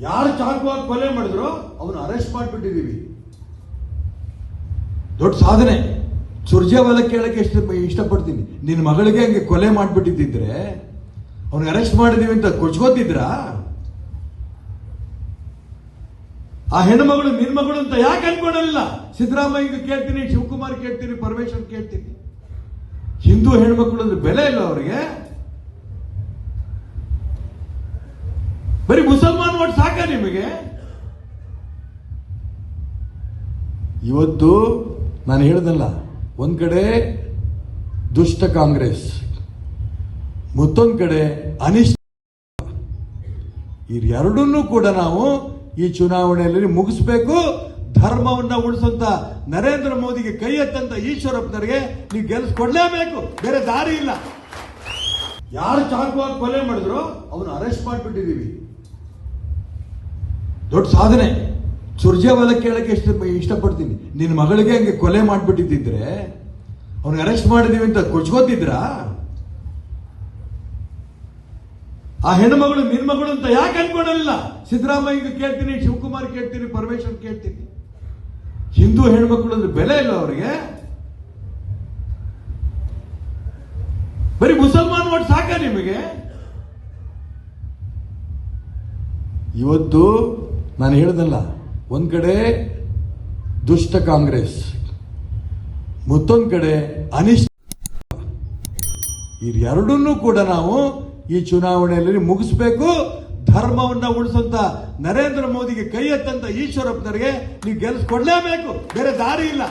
ಯಾರು ಚಾಕುವಾಗಿ ಕೊಲೆ ಮಾಡಿದ್ರು ಅವನು ಅರೆಸ್ಟ್ ಮಾಡಿಬಿಟ್ಟಿದ್ದೀವಿ. ದೊಡ್ಡ ಸಾಧನೆ. ಸುರ್ಜೇವಾಲ ಕೇಳಕ್ಕೆ ಇಷ್ಟ ಇಷ್ಟಪಡ್ತೀನಿ. ನಿನ್ನ ಮಗಳಿಗೆ ಹಂಗೆ ಕೊಲೆ ಮಾಡಿಬಿಟ್ಟಿದ್ದಿದ್ರೆ, ಅವ್ನಿಗೆ ಅರೆಸ್ಟ್ ಮಾಡಿದೀವಿ ಅಂತ ಕೊಚ್ಕೋತಿದ್ರಾ? ಆ ಹೆಣ್ಮಗಳು ನಿನ್ ಮಗಳು ಅಂತ ಯಾಕೆ ಅನ್ಕೊಂಡಿಲ್ಲ ಸಿದ್ದರಾಮಯ್ಯ ಕೇಳ್ತೀನಿ, ಶಿವಕುಮಾರ್ ಕೇಳ್ತೀನಿ, ಪರಮೇಶ್ವರ್ ಕೇಳ್ತೀನಿ. ಹಿಂದೂ ಹೆಣ್ಮಕ್ಳು ಅಂದ್ರೆ ಬೆಲೆ ಇಲ್ಲ ಅವರಿಗೆ. ಬರೀ ಮುಸಲ್ಮಾನ್ ಓಟ್ ಸಾಕ ನಿಮಗೆ? ಇವತ್ತು ನಾನು ಹೇಳ್ದಲ್ಲ, ಒಂದ್ ಕಡೆ ದುಷ್ಟ ಕಾಂಗ್ರೆಸ್, ಮತ್ತೊಂದು ಕಡೆ ಅನಿಷ್ಟ. ಈ ಕೂಡ ನಾವು ಈ ಚುನಾವಣೆಯಲ್ಲಿ ಮುಗಿಸ್ಬೇಕು. ಧರ್ಮವನ್ನ ಉಳಿಸಂತ ನರೇಂದ್ರ ಮೋದಿಗೆ ಕೈ ಎತ್ತಂತ ಈಶ್ವರಪ್ಪನವರಿಗೆ ನೀವು ಗೆಲ್ಸ್ಕೊಡ್ಲೇಬೇಕು. ಬೇರೆ ದಾರಿ ಇಲ್ಲ. ಯಾರು ಚಾಕುವಾಗಿ ಕೊಲೆ ಮಾಡಿದ್ರು ಅವನು ಅರೆಸ್ಟ್ ಮಾಡಿಬಿಟ್ಟಿದ್ದೀವಿ. ದೊಡ್ಡ ಸಾಧನೆ. ಸುರ್ಜೇವಾಲ ಕೇಳಕ್ಕೆ ಇಷ್ಟ, ಇಷ್ಟಪಡ್ತೀನಿ. ನಿನ್ನ ಮಗಳಿಗೆ ಹಂಗೆ ಕೊಲೆ ಮಾಡಿಬಿಟ್ಟಿದ್ದಿದ್ರೆ ಅವ್ನಿಗೆ ಅರೆಸ್ಟ್ ಮಾಡಿದೀವಿ ಅಂತ ಕೊಚ್ಕೋತಿದ್ರಾ? ಆ ಹೆಣ್ಮಗಳು ನಿನ್ ಮಗಳು ಅಂತ ಯಾಕೆ ಅನ್ಕೊಳಲ್ಲ? ಸಿದ್ದರಾಮಯ್ಯ ಕೇಳ್ತೀನಿ, ಶಿವಕುಮಾರ್ ಕೇಳ್ತೀನಿ, ಪರಮೇಶ್ವರ್ ಕೇಳ್ತೀನಿ. ಹಿಂದೂ ಹೆಣ್ಮಕ್ಳು ಅಂದ್ರೆ ಬೆಲೆ ಇಲ್ಲ ಅವರಿಗೆ. ಬರೀ ಮುಸಲ್ಮಾನ್ ಓಟ್ ಸಾಕ ನಿಮಗೆ? ಇವತ್ತು ನಾನು ಹೇಳ್ದಲ್ಲ, ಒಂದ್ ಕಡೆ ದುಷ್ಟ ಕಾಂಗ್ರೆಸ್, ಮತ್ತೊಂದು ಕಡೆ ಅನಿಷ್ಟ. ಎರಡನ್ನೂ ಕೂಡ ನಾವು ಈ ಚುನಾವಣೆಯಲ್ಲಿ ಮುಗಿಸ್ಬೇಕು. ಧರ್ಮವನ್ನ ಉಳಿಸಂತ ನರೇಂದ್ರ ಮೋದಿಗೆ ಕೈ ಎತ್ತಂತ ಈಶ್ವರಪ್ಪನವರಿಗೆ ನೀವು ಗೆಲ್ಸ್ಕೊಡ್ಲೇಬೇಕು. ಬೇರೆ ದಾರಿ ಇಲ್ಲ.